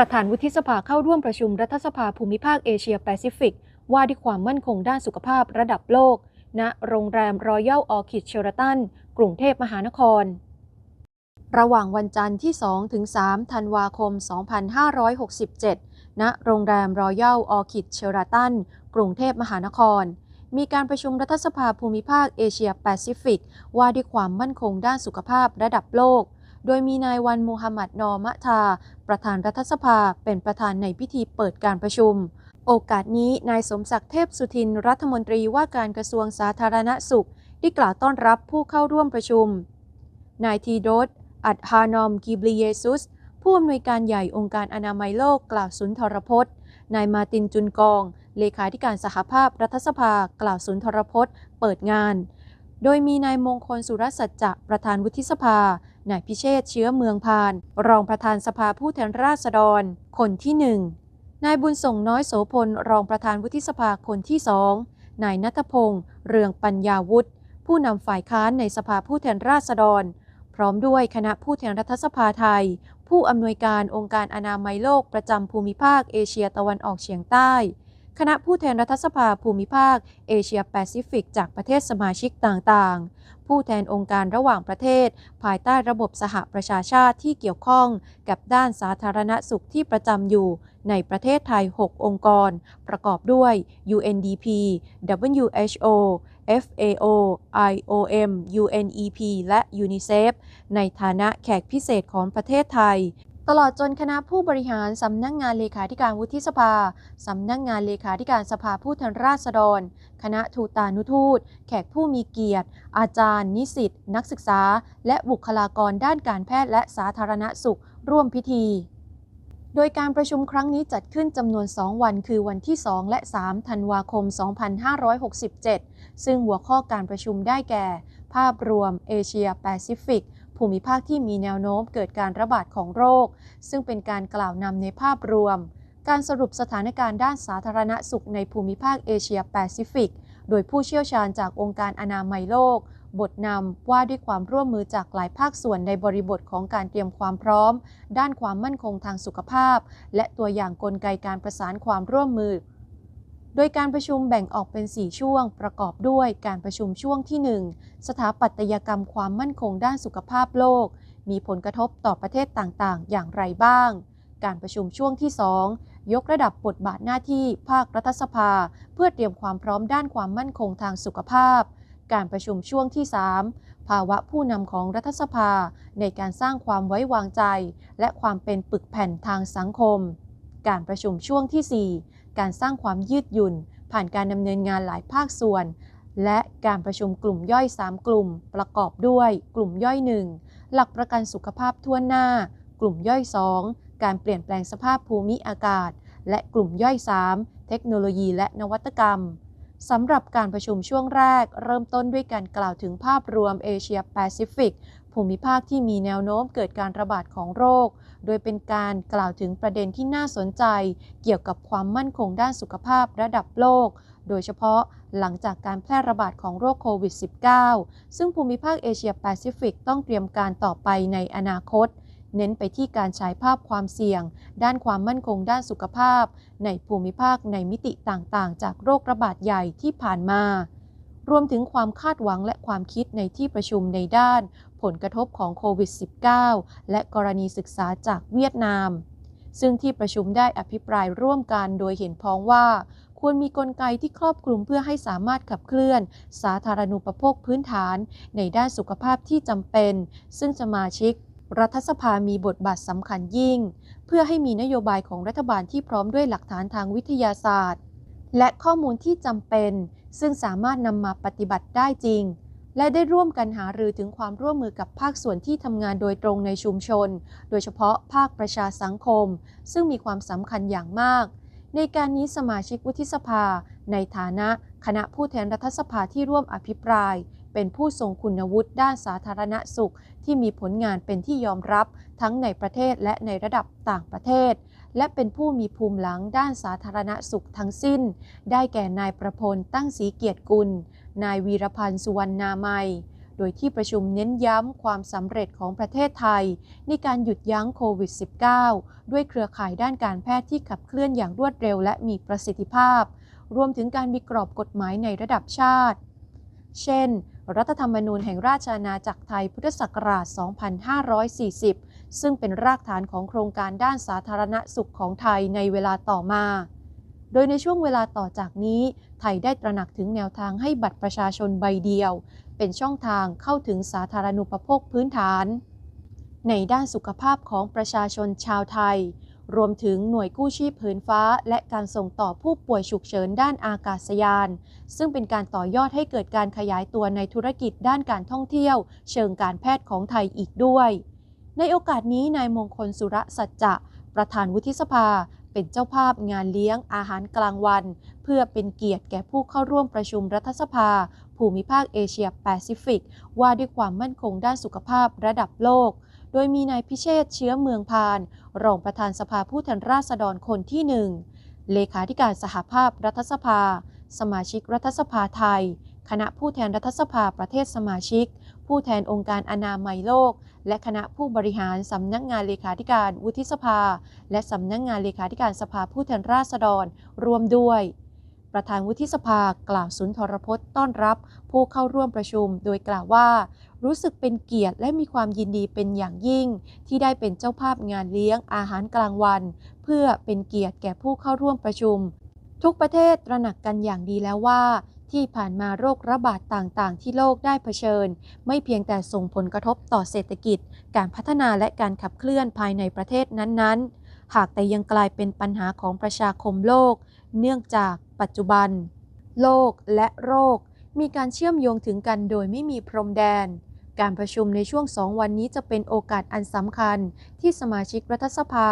ประธานวุฒิสภาเข้าร่วมประชุมรัฐสภาภูมิภาคเอเชียแปซิฟิก ว่าด้วยความมั่นคงด้านสุขภาพระดับโลก ณ โรงแรมรอยัลออคิดเชอร์ตัน กรุงเทพมหานคร ระหว่างวันจันทร์ที่ 2 ถึง 3 ธันวาคม 2567 ณ โรงแรมรอยัลออคิดเชอร์ตัน กรุงเทพมหานครมีการประชุมรัฐสภาภูมิภาคเอเชียแปซิฟิก ว่าด้วยความมั่นคงด้านสุขภาพระดับโลก โดยมีนายวันมูฮัมหมัดนอมะทา ประธานรัฐสภาเป็นประธานในพิธีเปิดการประชุม โอกาสนี้นายสมศักดิ์เทพสุทินรัฐมนตรีว่าการกระทรวงสาธารณสุข ได้กล่าวต้อนรับผู้เข้าร่วมประชุม นายทีโดสอัดฮานอมกิบลิเยซุส ผู้อำนวยการใหญ่องค์การอนามัยโลกกล่าวสุนทรพจน์ นายมาตินจุนกอง เลขาธิการสหภาพรัฐสภากล่าวสุนทรพจน์ เปิดงาน โดยมีนายมงคลสุรสัจจะประธานวุฒิสภา นายพิเชษเชื้อเมืองพาน รองประธานสภาผู้แทนราษฎร คนที่หนึ่งนายบุญส่งน้อยโสพล รองประธานวุฒิสภาคนที่สองนายนัทพงษ์เรืองปัญญาวุฒิผู้นำฝ่ายค้านในสภาผู้แทนราษฎร พร้อมด้วยคณะผู้แทนรัฐสภาไทย ผู้อำนวยการองค์การอนามัยโลกประจำภูมิภาคเอเชียตะวันออกเฉียงใต้ คณะผู้แทนรัฐสภาภูมิภาค เอเชียแปซิฟิก จากประเทศสมาชิกต่างๆ ผู้แทนองค์การระหว่างประเทศ ภายใต้ระบบสหประชาชาติที่เกี่ยวข้อง กับด้านสาธารณสุขที่ประจำอยู่ ในประเทศไทย 6 องค์กร ประกอบด้วย UNDP WHO FAO IOM UNEP และ UNICEF ในฐานะแขกพิเศษของประเทศไทย ตลอดจนคณะผู้บริหารสำนักงงานเลขาธิการวุฒิสภา สำนักงงานเลขาธิการสภาผู้แทนราษฎร คณะทูตานุทูต แขกผู้มีเกียรติ อาจารย์ นิสิต นักศึกษา และบุคลากรด้านการแพทย์และสาธารณสุข ร่วมพิธี โดยการประชุมครั้งนี้จัดขึ้นจำนวน 2 วัน คือวันที่ 2 และ 3 ธันวาคม 2567 ซึ่งหัวข้อการประชุมได้แก่ ภาพรวมเอเชียแปซิฟิก ภูมิภาคที่มีแนวโน้มเกิดการระบาดของโรค ซึ่งเป็นการกล่าวนำในภาพรวม การสรุปสถานการณ์ด้านสาธารณสุขในภูมิภาคเอเชียแปซิฟิก โดยผู้เชี่ยวชาญจากองค์การอนามัยโลก บทนำว่าด้วยความร่วมมือจากหลายภาคส่วนในบริบทของการเตรียมความพร้อม ด้านความมั่นคงทางสุขภาพ และตัวอย่างกลไกการประสานความร่วมมือ ดยการประชุมแบ่งออกเป็น 4 ช่วง ประกอบด้วยการประชุมช่วงที่ 1 สถาปัตยกรรมความมั่นคงด้านสุขภาพโลก มีผลกระทบต่อประเทศต่างๆ อย่างไรบ้าง การประชุมช่วงที่ 2 ยกระดับบทบาทหน้าที่ภาครัฐสภา เพื่อเตรียมความพร้อมด้านความมั่นคงทางสุขภาพ การประชุมช่วงที่ 3 ภาวะผู้นำของรัฐสภา ในการสร้างความไว้วางใจ และความเป็นปึกแผ่นทางสังคม การประชุมช่วงที่ 4การสร้างความยืดหยุ่น ผ่านการดำเนินงานหลายภาคส่วน และการประชุมกลุ่มย่อย 3 กลุ่ม ประกอบด้วยกลุ่มย่อย 1 หลักประกันสุขภาพทั่วหน้า กลุ่มย่อย 2 การเปลี่ยนแปลงสภาพภูมิอากาศ และกลุ่มย่อย 3 เทคโนโลยีและนวัตกรรมสำหรับการประชุมช่วงแรก เริ่มต้นด้วยการกล่าวถึงภาพรวมเอเชียแปซิฟิกภูมิภาคที่มีแนวโน้มเกิดการระบาดของโรค โดยเป็นการกล่าวถึงประเด็นที่น่าสนใจ เกี่ยวกับความมั่นคงด้านสุขภาพระดับโลก โดยเฉพาะหลังจากการแพร่ระบาดของโรคโควิด -19 ซึ่งภูมิภาคเอเชียแปซิฟิกต้องเตรียมการต่อไปในอนาคต เน้นไปที่การฉายภาพความเสี่ยง ด้านความมั่นคงด้านสุขภาพ ในภูมิภาคในมิติต่างๆ จากโรคระบาดใหญ่ที่ผ่านมารวมถึงความคาดหวังและความคิดในที่ประชุมในด้าน ผลกระทบของโควิด -19 และกรณีศึกษาจากเวียดนาม ซึ่งที่ประชุมได้อภิปรายร่วมกันโดยเห็นพ้องว่า ควรมีกลไกที่ครอบคลุมเพื่อให้สามารถขับเคลื่อน สาธารณูปโภคพื้นฐาน ในด้านสุขภาพที่จำเป็น ซึ่งสมาชิกรัฐสภามีบทบาทสำคัญยิ่ง เพื่อให้มีนโยบายของรัฐบาลที่พร้อมด้วยหลักฐานทางวิทยาศาสตร์ และข้อมูลที่จำเป็น ซึ่งสามารถนำมาปฏิบัติได้จริง และได้ร่วมกันหารือถึงความร่วมมือกับภาคส่วนที่ทำงานโดยตรงในชุมชน โดยเฉพาะภาคประชาสังคม ซึ่งมีความสำคัญอย่างมาก ในการนี้สมาชิกวุฒิสภา ในฐานะคณะผู้แทนรัฐสภาที่ร่วมอภิปราย เป็นผู้ทรงคุณวุฒิด้านสาธารณสุข ที่มีผลงานเป็นที่ยอมรับทั้งในประเทศและในระดับต่างประเทศ และเป็นผู้มีภูมิหลังด้านสาธารณสุขทั้งสิ้น ได้แก่นายประพลตั้งศรีเกียรติกุลนายวีรพันธ์สุวรรณนามัย โดยที่ประชุมเน้นย้ำความสำเร็จของประเทศไทย ในการหยุดยั้งโควิด -19 ด้วยเครือข่ายด้านการแพทย์ที่ขับเคลื่อนอย่างรวดเร็วและมีประสิทธิภาพ รวมถึงการมีกรอบกฎหมายในระดับชาติ เช่น รัฐธรรมนูญแห่งราชอาณาจักรไทยพุทธศักราช 2540 ซึ่งเป็นรากฐานของโครงการด้านสาธารณสุขของไทยในเวลาต่อมา โดยในช่วงเวลาต่อจากนี้ ไทยได้ตระหนักถึงแนวทางให้บัตรประชาชนใบเดียว เป็นช่องทางเข้าถึงสาธารณูปโภคพื้นฐาน ในด้านสุขภาพของประชาชนชาวไทย รวมถึงหน่วยกู้ชีพผืนฟ้า และการส่งต่อผู้ป่วยฉุกเฉินด้านอากาศยาน ซึ่งเป็นการต่อยอดให้เกิดการขยายตัวในธุรกิจด้านการท่องเที่ยว เชิงการแพทย์ของไทยอีกด้วย ในโอกาสนี้นายมงคลสุรสัจจะประธานวุฒิสภา เป็นเจ้าภาพงานเลี้ยงอาหารกลางวัน เพื่อเป็นเกียรติแก่ผู้เข้าร่วมประชุมรัฐสภา ภูมิภาคเอเชียแปซิฟิก ว่าด้วยความมั่นคงด้านสุขภาพระดับโลก โดยมีนายพิเชษเชื้อเมืองพาน รองประธานสภาผู้แทนราษฎรคนที่หนึ่งเลขาธิการสหภาพรัฐสภา สมาชิกรัฐสภาไทย คณะผู้แทนรัฐสภาประเทศสมาชิก ผู้แทนองค์การอนามัยโลก และคณะผู้บริหารสำนักงานเลขาธิการวุฒิสภา และสำนักงานเลขาธิการสภาผู้แทนราษฎรรวมด้วย ประธานวุฒิสภากล่าวสุนทรพจน์ต้อนรับ ผู้เข้าร่วมประชุม โดยกล่าวว่า รู้สึกเป็นเกียรติและมีความยินดีเป็นอย่างยิ่ง ที่ได้เป็นเจ้าภาพงานเลี้ยงอาหารกลางวัน เพื่อเป็นเกียรติแก่ผู้เข้าร่วมประชุม ทุกประเทศตระหนักกันอย่างดีแล้วว่า ที่ผ่านมาโรคระบาดต่างๆ ที่โลกได้เผชิญ ไม่เพียงแต่ส่งผลกระทบต่อเศรษฐกิจ การพัฒนาและการขับเคลื่อนภายในประเทศนั้นๆ หากแต่ยังกลายเป็นปัญหาของประชาคมโลก เนื่องจากปัจจุบัน โลกและโรค มีการเชื่อมโยงถึงกันโดยไม่มีพรมแดน การประชุมในช่วงสองวันนี้จะเป็นโอกาสอันสำคัญ ที่สมาชิกรัฐสภา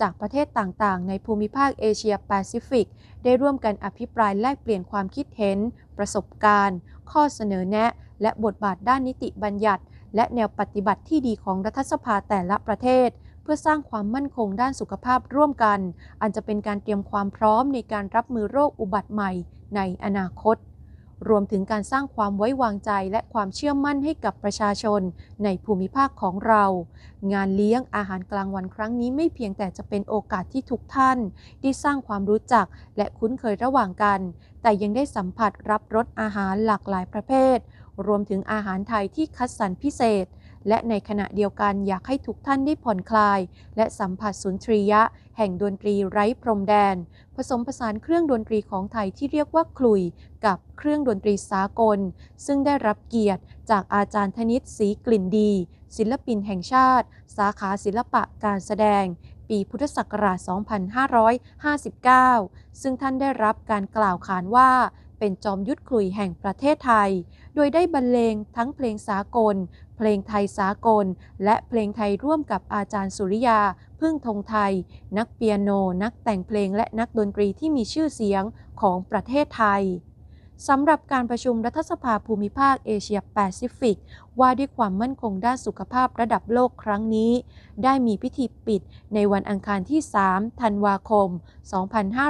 จากประเทศต่างๆ ในภูมิภาคเอเชียแปซิฟิก ได้ร่วมกันอภิปรายแลกเปลี่ยนความคิดเห็น ประสบการณ์ ข้อเสนอแนะ และบทบาทด้านนิติบัญญัติ และแนวปฏิบัติที่ดีของรัฐสภาแต่ละประเทศ เพื่อสร้างความมั่นคงด้านสุขภาพร่วมกัน อันจะเป็นการเตรียมความพร้อมในการรับมือโรคอุบัติใหม่ในอนาคต รวมถึงการสร้างความไว้วางใจและความเชื่อมั่นให้กับประชาชนในภูมิภาคของเรา งานเลี้ยงอาหารกลางวันครั้งนี้ไม่เพียงแต่จะเป็นโอกาสที่ทุกท่าน ได้สร้างความรู้จักและคุ้นเคยระหว่างกัน แต่ยังได้สัมผัสรับรสอาหารหลากหลายประเภท รวมถึงอาหารไทยที่คัดสรรพิเศษ และในขณะเดียวกันอยากให้ทุกท่านได้ผ่อนคลาย และสัมผัสสุนทรียะ แห่งดนตรีไร้พรมแดน ผสมผสานเครื่องดนตรีของไทยที่เรียกว่าคลุย กับเครื่องดนตรีสากล ซึ่งได้รับเกียรติจากอาจารย์ธนิตศรีกลิ่นดี ศิลปินแห่งชาติ สาขาศิลปะการแสดง ปีพุทธศักราช 2559 ซึ่งท่านได้รับการกล่าวขานว่า เป็นจอมยุทธคลุยแห่งประเทศไทย โดยได้บรรเลงทั้งเพลงสากล เพลงไทยสากล และเพลงไทยร่วมกับอาจารย์สุริยา พึ่งธงไทย นักเปียโน นักแต่งเพลงและนักดนตรีที่มีชื่อเสียงของประเทศไทยสำหรับการประชุมรัฐสภาภูมิภาคเอเชียแปซิฟิก ว่าด้วยความมั่นคงด้านสุขภาพระดับโลกครั้งนี้ ได้มีพิธีปิดในวันอังคารที่ 3 ธันวาคม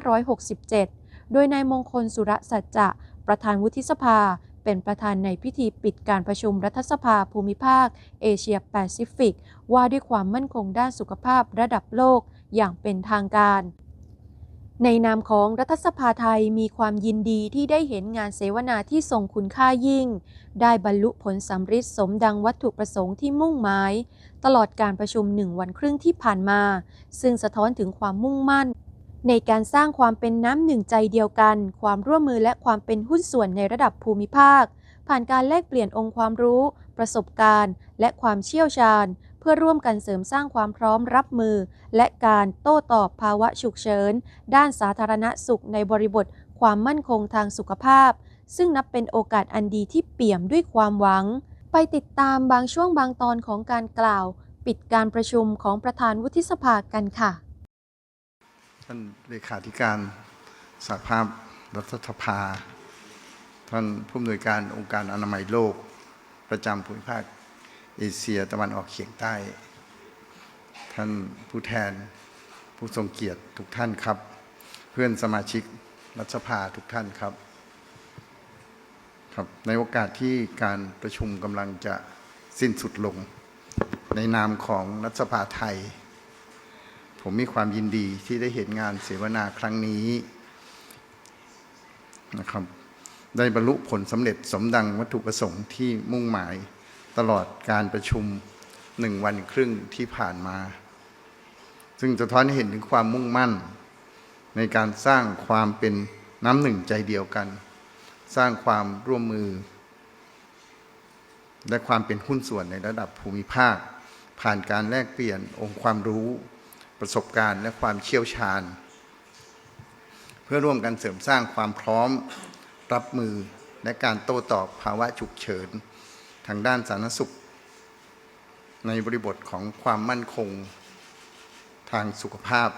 2567 โดยนายมงคลสุรสัจจะประธานวุฒิสภา เป็นประธานในพิธีปิดการประชุมรัฐสภาภูมิภาค เอเชียแปซิฟิก ว่าด้วยความมั่นคงด้านสุขภาพระดับโลกอย่างเป็นทางการในนามของรัฐสภาไทยมีความยินดีที่ได้เห็นงานเสวนาที่ทรงคุณค่ายิ่ง ได้บรรลุผลสำฤทธิ์สมดังวัตถุประสงค์ที่มุ่งหมาย ตลอดการประชุมหนึ่งวันครึ่งที่ผ่านมา ซึ่งสะท้อนถึงความมุ่งมั่น ในการสร้างความเป็นน้ำหนึ่งใจเดียวกัน ความร่วมมือและความเป็นหุ้นส่วนในระดับภูมิภาค ผ่านการแลกเปลี่ยนองค์ความรู้ ประสบการณ์ และความเชี่ยวชาญ เพื่อร่วมกันเสริมสร้างความพร้อมรับมือ และการโต้ตอบภาวะฉุกเฉิน ด้านสาธารณสุขในบริบท ความมั่นคงทางสุขภาพ ซึ่งนับเป็นโอกาสอันดีที่เปี่ยมด้วยความหวัง ไปติดตามบางช่วงบางตอนของการกล่าว ปิดการประชุมของประธานวุฒิสภากันค่ะ ท่านเลขาธิการสหภาพรัฐสภา ท่านผู้อำนวยการองค์การอนามัยโลก ประจำภูมิภาคเอเชียตะวันออกเฉียงใต้ ท่านผู้แทนผู้ทรงเกียรติทุกท่านครับ เพื่อนสมาชิกรัฐสภาทุกท่านครับครับ ในโอกาสที่การประชุมกำลังจะสิ้นสุดลง ในนามของรัฐสภาไทย ผมมีความยินดีที่ได้เห็นงานเสวนาครั้งนี้นะครับ ได้บรรลุผลสำเร็จสมดังวัตถุประสงค์ที่มุ่งหมายตลอดการประชุมหนึ่งวันครึ่งที่ผ่านมา ซึ่งจะท้อนให้เห็นถึงความมุ่งมั่น ในการสร้างความเป็นน้ำหนึ่งใจเดียวกัน สร้างความร่วมมือ และความเป็นหุ้นส่วนในระดับภูมิภาค ผ่านการแลกเปลี่ยนองค์ความรู้ ประสบการณ์และความเชี่ยวชาญ เพื่อร่วมกันเสริมสร้างความพร้อมรับมือและการโต้ตอบภาวะฉุกเฉิน ทางด้านสาธารณสุข ในบริบทของความมั่นคง ทางสุขภาพ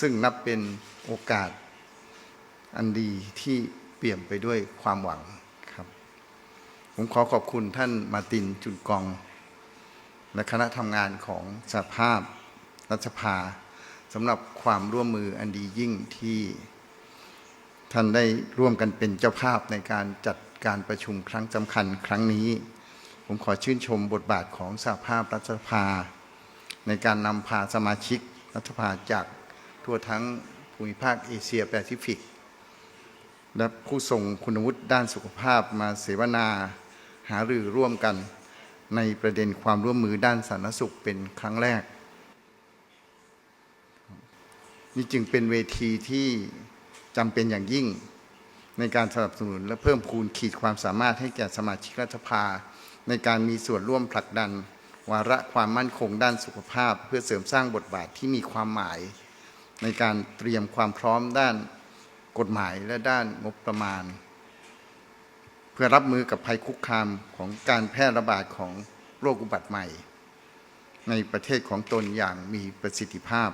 ซึ่งนับเป็นโอกาส อันดีที่เปี่ยมไปด้วยความหวังครับ ผมขอขอบคุณท่านมาตินจุนกอง และคณะทำงานของสภาพ รัฐสภาสำหรับความร่วมมืออันดียิ่งที่ท่านได้ร่วมกันเป็นเจ้าภาพในการจัดการประชุมครั้งสำคัญครั้งนี้ ผมขอชื่นชมบทบาทของสหภาพรัฐสภา ในการนำพาสมาชิกรัฐสภาจากทั่วทั้งภูมิภาคเอเชียแปซิฟิก และผู้ทรงคุณวุฒิด้านสุขภาพมาเสวนาหารือร่วมกันในประเด็นความร่วมมือด้านสาธารณสุขเป็นครั้งแรก นี่จึงเป็นเวทีที่จำเป็นอย่างยิ่ง ในการสนับสนุนและเพิ่มพูนขีดความสามารถให้แก่สมาชิกรัฐสภา ในการมีส่วนร่วมผลักดัน วาระความมั่นคงด้านสุขภาพ เพื่อเสริมสร้างบทบาทที่มีความหมาย ในการเตรียมความพร้อมด้านกฎหมายและด้านงบประมาณ เพื่อรับมือกับภัยคุกคามของการแพร่ระบาดของโรคอุบัติใหม่ ในประเทศของตนอย่างมีประสิทธิภาพ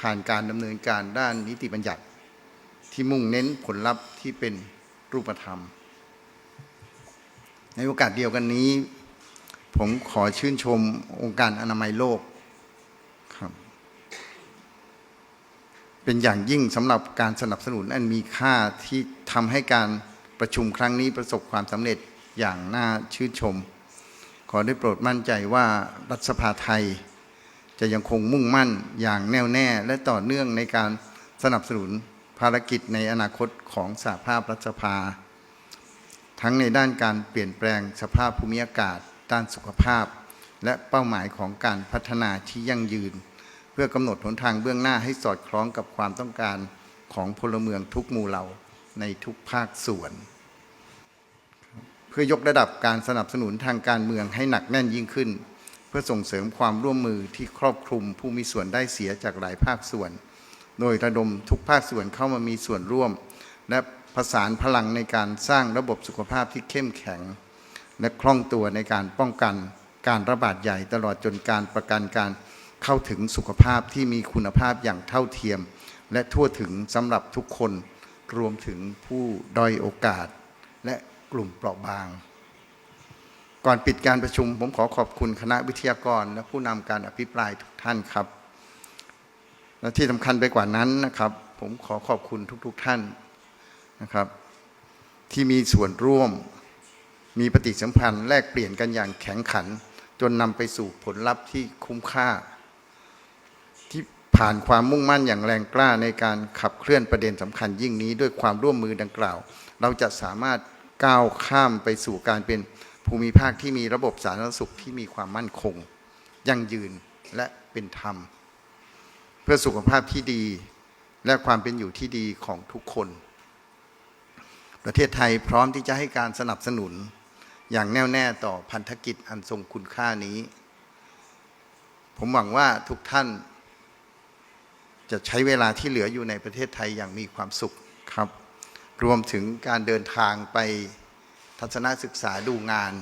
ผ่านการดำเนินการด้านนิติบัญญัติ ที่มุ่งเน้นผลลัพธ์ที่เป็นรูปธรรม ในโอกาสเดียวกันนี้ ผมขอชื่นชมองค์การอนามัยโลกครับ เป็นอย่างยิ่งสำหรับการสนับสนุนอันมีค่าที่ทำให้การประชุมครั้งนี้ประสบความสำเร็จอย่างน่าชื่นชม ขอได้โปรดมั่นใจว่ารัฐสภาไทย จะยังคงมุ่งมั่นอย่างแน่วแน่และต่อเนื่องในการสนับสนุนภารกิจในอนาคตของสหภาพรัฐสภา ทั้งในด้านการเปลี่ยนแปลงสภาพภูมิอากาศ ด้านสุขภาพ และเป้าหมายของการพัฒนาที่ยั่งยืน เพื่อกำหนดหนทางเบื้องหน้าให้สอดคล้องกับความต้องการของพลเมืองทุกหมู่เหล่าในทุกภาคส่วน เพื่อยกระดับการสนับสนุนทางการเมืองให้หนักแน่นยิ่งขึ้น พื่อส่งเสริมความร่วมมือที่ครอบคลุมผู้มีส่วนได้เสียจากหลายภาคส่วน โดยระดมทุกภาคส่วนเข้ามามีส่วนร่วม และผสานพลังในการสร้างระบบสุขภาพที่เข้มแข็ง และคล่องตัวในการป้องกันการระบาดใหญ่ตลอดจนการประกันการเข้าถึงสุขภาพที่มีคุณภาพอย่างเท่าเทียม และทั่วถึงสำหรับทุกคนรวมถึงผู้ด้อยโอกาส และกลุ่มเปราะบาง ก่อนปิดการประชุม ผมขอขอบคุณคณะวิทยากร และผู้นำการอภิปรายทุกท่านครับ และที่สำคัญไปกว่านั้นนะครับ ผมขอขอบคุณทุกๆทท่านนะครับ ที่มีส่วนร่วม มีปฏิสัมพันธ์แลกเปลี่ยนกันอย่างแข็งขัน จนนำไปสู่ผลลัพธ์ที่คุ้มค่า ที่ผ่านความมุ่งมั่นอย่างแรงกล้าในการขับเคลื่อนประเด็นสำคัญยิ่งนี้ ด้วยความร่วมมือดังกล่าว เราจะสามารถก้าวข้ามไปสู่การเป็น ภูมิภาคที่มีระบบสาธารณสุขที่มีความมั่นคง ยั่งยืนและเป็นธรรม เพื่อสุขภาพที่ดีและความเป็นอยู่ที่ดีของทุกคน ประเทศไทยพร้อมที่จะให้การสนับสนุนอย่างแน่วแน่ต่อพันธกิจอันทรงคุณค่านี้ ผมหวังว่าทุกท่านจะใช้เวลาที่เหลืออยู่ในประเทศไทยอย่างมีความสุขครับ รวมถึงการเดินทางไป ทัศนศึกษาดูงาน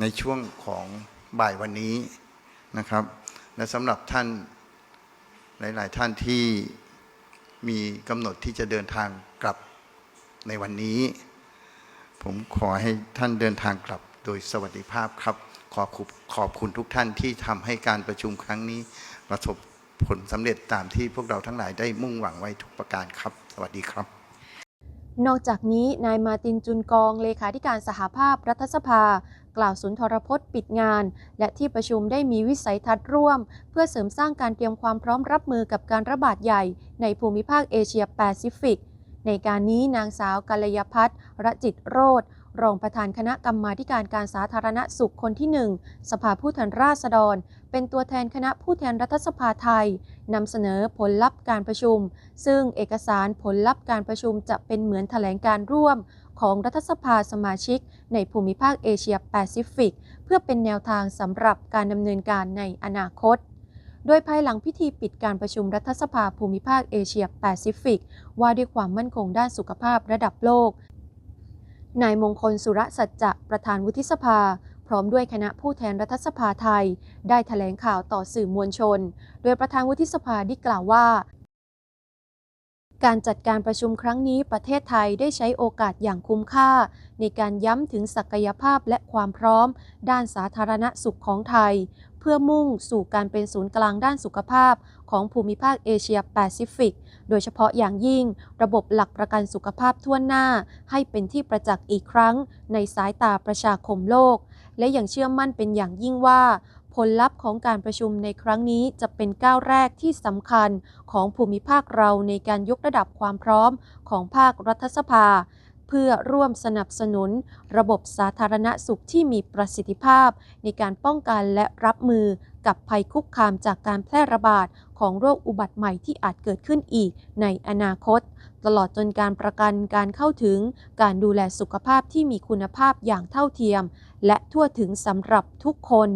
ในช่วงของบ่ายวันนี้นะครับ และสำหรับท่านหลาย ๆ ท่านที่มีกำหนดที่จะเดินทางกลับในวันนี้ ผมขอให้ท่านเดินทางกลับโดยสวัสดิภาพครับ ขอบคุณขอบคุณทุกท่านที่ทำให้การประชุมครั้งนี้ประสบผลสำเร็จตามที่พวกเราทั้งหลายได้มุ่งหวังไว้ทุกประการครับ สวัสดีครับ นอกจากนี้นายมาตินจุนกองเลขาธิการสหภาพรัฐสภา กล่าวสุนทรพจน์ปิดงาน และที่ประชุมได้มีวิสัยทัศน์ร่วม เพื่อเสริมสร้างการเตรียมความพร้อมรับมือกับการระบาดใหญ่ในภูมิภาคเอเชียแปซิฟิก ในการนี้นางสาวกัลยพัฒน์รจิตโรธ รองประธานคณะกรรมาการการสาธารณสุขคนที่หนึ่งสภาผู้แทนราษฎร เป็นตัวแทนคณะผู้แทนรัฐสภาไทยนำเสนอผลลัพธ์การประชุม ซึ่งเอกสารผลลัพธ์การประชุมจะเป็นเหมือนแถลงการร่วมของรัฐสภาสมาชิก ในภูมิภาคเอเชียแปซิฟิก เพื่อเป็นแนวทางสำหรับการดำเนินการในอนาคตโดยภายหลังพิธีปิดการประชุมรัฐสภาภูมิภาคเอเชียแปซิฟิก ว่าด้วยความมั่นคงด้านสุขภาพระดับโลก นายมงคลสุรสัจจะประธานวุฒิสภา พร้อมด้วยคณะผู้แทนรัฐสภาไทย ได้แถลงข่าวต่อสื่อมวลชน โดยประธานวุฒิสภาได้กล่าวว่า การจัดการประชุมครั้งนี้ประเทศไทยได้ใช้โอกาสอย่างคุ้มค่า ในการย้ำถึงศักยภาพและความพร้อม ด้านสาธารณสุขของไทย เพื่อมุ่งสู่การเป็นศูนย์กลางด้านสุขภาพ ของภูมิภาคเอเชียแปซิฟิก โดยเฉพาะอย่างยิ่ง ระบบหลักประกันสุขภาพทั่วหน้า ให้เป็นที่ประจักษ์อีกครั้ง ในสายตาประชาคมโลก และยังเชื่อมั่นเป็นอย่างยิ่งว่าผลลัพธ์ของการประชุมในครั้งนี้จะเป็นก้าวแรกที่สำคัญของภูมิภาคเราในการยกระดับความพร้อมของภาครัฐสภา เพื่อร่วมสนับสนุน ระบบสาธารณสุขที่มีประสิทธิภาพ ในการป้องกันและรับมือกับภัยคุกคามจากการแพร่ระบาด ของโรคอุบัติใหม่ที่อาจเกิดขึ้นอีกในอนาคต ตลอดจนการประกันการเข้าถึงการดูแลสุขภาพที่มีคุณภาพอย่างเท่าเทียม และทั่วถึงสำหรับทุกคน